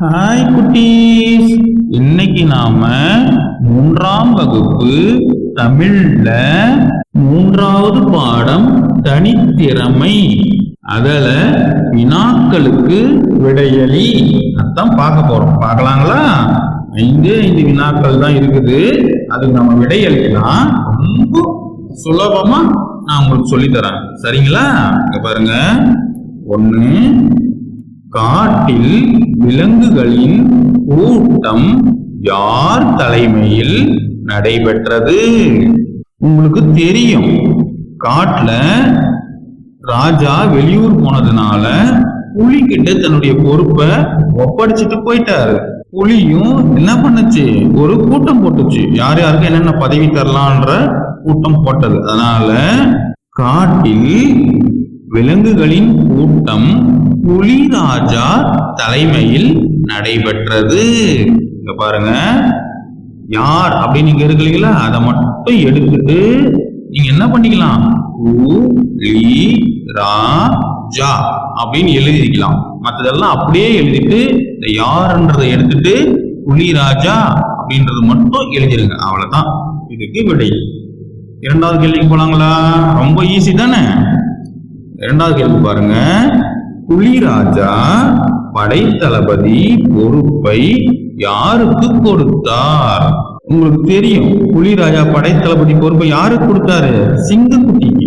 Hi குட்டீஸ். இன்னைக்கு நாம மூன்றாம் வகுப்பு தமிழ்ல மூன்றாவது பாடம் தனித்திறமை. அதில் வினாக்களுக்கு விடையளி அதான் பார்க்க போறோம். பார்க்கலாங்களா? ஐந்து ஐந்து வினாக்கள் தான் இருக்குது. அதுக்கு நம்ம விடையளிக்கலாம். ரொம்ப சுலபமா நான் உங்களுக்கு சொல்லித் தரேன். சரிங்களா? இங்க பாருங்க. ஒன்று காட்டில் விலங்குகளின் கூட்டம் யார் தலைமையில் நடைபெற்றது? உங்களுக்கு தெரியும். காட்டுல ராஜா வெளியூர் போனதுனால புலி கிட்ட தன்னுடைய பொறுப்பை ஒப்படைச்சிட்டு போயிட்டாரு. புலியும் என்ன பண்ணுச்சு? ஒரு கூட்டம் போட்டுச்சு. யார் யாருக்கு என்னென்ன பதவி தரலான்ற கூட்டம் போட்டது. அதனால காட்டில் விலங்குகளின் கூட்டம் புலிராஜா தலைமையில் நடைபெற்றது. இங்க பாருங்க. யார் அப்படின்னு நீங்க இருக்கிறீங்களா அதை மட்டும் எடுத்துட்டு நீங்க என்ன பண்ணிக்கலாம்? ராஜா லி அப்படின்னு எழுதிக்கலாம் மற்றதெல்லாம் அப்படியே எழுதிட்டு இந்த யாருன்றதை எடுத்துட்டு புலிராஜா அப்படின்றது மட்டும் எழுதிருங்க. அவ்வளவுதான். இதுக்கு விடை. இரண்டாவது கேள்விக்கு போலாங்களா? ரொம்ப ஈஸி தானே? இரண்டாவது கேள்வி பாருங்க. புலிராஜா படைத்தளபதி பொறுப்பை யாருக்கு கொடுத்தார்? உங்களுக்கு தெரியும் புலிராஜா படைத்தளபதி பொறுப்பை யாருக்கு கொடுத்தாரு? சிங்கக்குட்டிக்கு.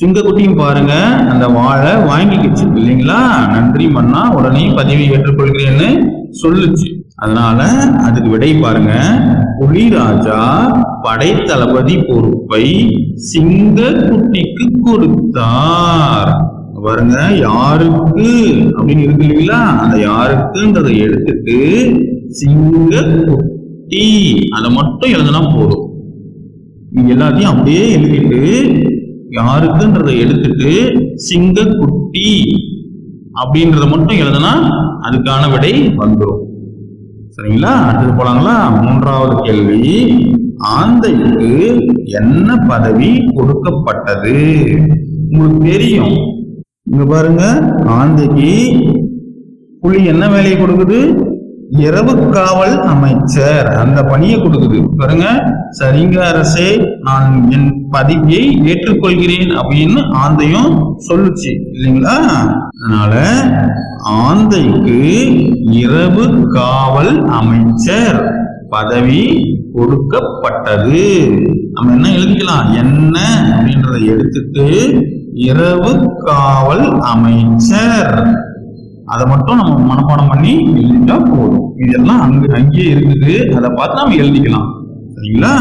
சிங்கக்குட்டியும் பாருங்க அந்த வாழை வாங்கிக்கிச்சு இல்லைங்களா? நன்றி மன்னா உடனே பதவி ஏற்றுக்கொள்கிறேன்னு சொல்லுச்சு. அதனால அதுக்கு விடை பாருங்க. புலிராஜா படைத்தளபதி பொறுப்பை சிங்கக்குட்டிக்கு கொடுத்தார். பாருங்க யாருக்கு? அப்படின்னு இருக்கு இல்லைங்களா? அந்த யாருக்குன்றதை எடுத்துட்டு சிங்க குட்டி அதை மட்டும் எழுதுனா போதும். நீங்க எல்லாத்தையும் அப்படியே எழுதிட்டு யாருக்குன்றதை எடுத்துட்டு சிங்கக்குட்டி அப்படின்றத மட்டும் எழுதுனா அதுக்கான விடை வந்துடும் சரிங்களா? அடுத்தது போலாங்களா? மூன்றாவது கேள்வி. ஆந்தைக்கு என்ன பதவி கொடுக்கப்பட்டது? உங்களுக்கு தெரியும். இங்க பாருங்க ஆந்தைக்கு புலி என்ன வேலையை கொடுக்குது? இரவு காவல் அமைச்சர் அந்த பணியை கொடுக்குது. பாருங்க சரிங்க அரசே நான் என் பதவியை ஏற்றுக்கொள்கிறேன் அப்படின்னு ஆந்தையும் சொல்லுச்சு இல்லைங்களா? அதனால ஆந்தைக்கு இரவு காவல் அமைச்சர் பதவி கொடுக்கப்பட்டது. நம்ம என்ன எழுதிக்கலாம்? என்ன அப்படின்றத எடுத்துட்டு இரவு காவல் அமைச்சர் அதை மட்டும் நம்ம மனப்பாடம் பண்ணி எழுதிட்டா போதும். இதெல்லாம் அங்க அங்கேயே இருக்குது. அதை பார்த்து நம்ம எழுதிக்கலாம். சரிங்களா?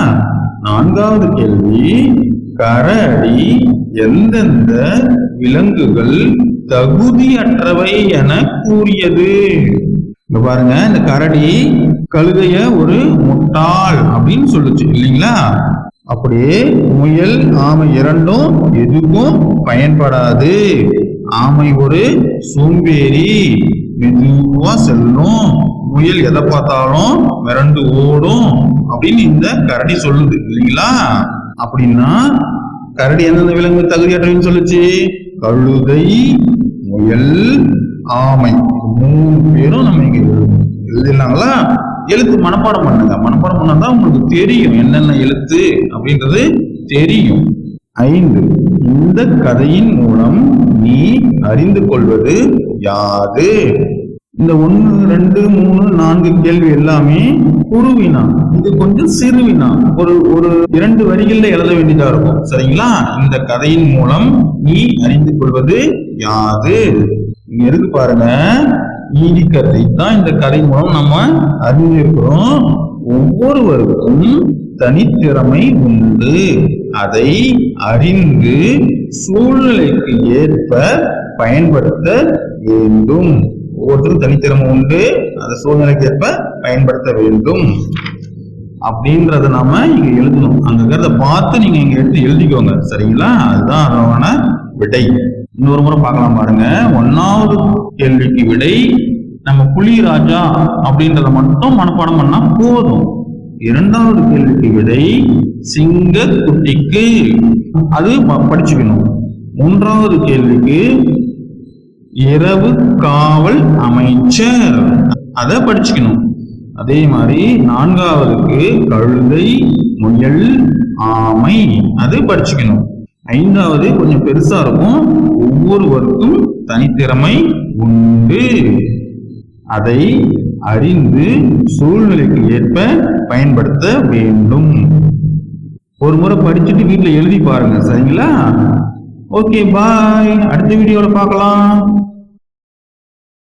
நான்காவது கேள்வி. கரடி எந்தெந்த விலங்குகள் தகுதியற்றவை என கூறியது? இங்க பாருங்க இந்த கரடி கழுதைய ஒரு முட்டாள் அப்படின்னு சொல்லுச்சு இல்லைங்களா? அப்படியே முயல் ஆமை இரண்டும் எதுக்கும் பயன்படாது. ஆமை ஒரு சோம்பேறி. மெதுவா செல்லும். முயல் எதை பார்த்தாலும் மிரண்டு ஓடும் அப்படின்னு இந்த கரடி சொல்லுது இல்லைங்களா? அப்படின்னா கரடி எந்தெந்த விலங்கு தகுதியற்றவைன்னு சொல்லுச்சு? கழுதை முயல் ஆமை. மூணு பேரும் நம்ம இங்க எழுதணும். எழுதிடலாங்களா? எழுத்து மனப்பாடம் பண்ணுங்க. மனப்பாடம் பண்ணாதான் உங்களுக்கு தெரியும் என்னென்ன எழுத்து அப்படின்றது தெரியும். ஐந்து. இந்த கதையின் மூலம் நீ அறிந்து கொள்வது யாது? இந்த ஒன்று ரெண்டு மூணு நான்கு கேள்வி எல்லாமே குருவினா இது கொஞ்சம் சிறுவினா. ஒரு ஒரு இரண்டு வரிகள்ல எழுத வேண்டியதா இருக்கும். சரிங்களா? இந்த கதையின் மூலம் நீ அறிந்து கொள்வது யாது? இங்க இருக்கு பாருங்க. ஈடிக்கத்தை தான் இந்த கதை மூலம் நம்ம அறிஞ்சிருக்கிறோம் ஒவ்வொருவருக்கும் தனித்திறமை உண்டு. அதை அறிந்து சூழ்நிலைக்கு ஏற்ப பயன்படுத்த வேண்டும். ஒவ்வொருத்தரும் தனித்திறமை உண்டு அந்த சூழ்நிலைக்கு ஏற்ப பயன்படுத்த வேண்டும். அப்படின்றத நாம இங்க எழுதணும். அங்க இருக்கிறத பார்த்து நீங்க இங்க எடுத்து எழுதிக்கோங்க. சரிங்களா? அதுதான் அதோட விடை. இன்னொரு முறை பார்க்கலாம் பாருங்க. ஒன்னாவது கேள்விக்கு விடை. நம்ம புலி ராஜா அப்படின்றத மட்டும் மனப்பாடம் பண்ணா போதும். இரண்டாவது கேள்விக்கு விடை சிங்க குட்டிக்கு அது ப- படிச்சுக்கணும். மூன்றாவது கேள்விக்கு இரவு காவல் அமைச்சர். அதை படிச்சுக்கணும். அதே மாதிரி நான்காவதுக்கு கழுதை முயல் ஆமை அது படிச்சுக்கணும். ஐந்தாவது கொஞ்சம் பெருசா இருக்கும். ஒவ்வொருவருக்கும் தனித்திறமை உண்டு. அதை அறிந்து சூழ்நிலைக்கு ஏற்ப பயன்படுத்த வேண்டும். ஒரு முறை படிச்சுட்டு வீட்டில் எழுதி பாருங்க சரிங்களா? ஓகே பாய் அடுத்த வீடியோவில் பார்க்கலாம்.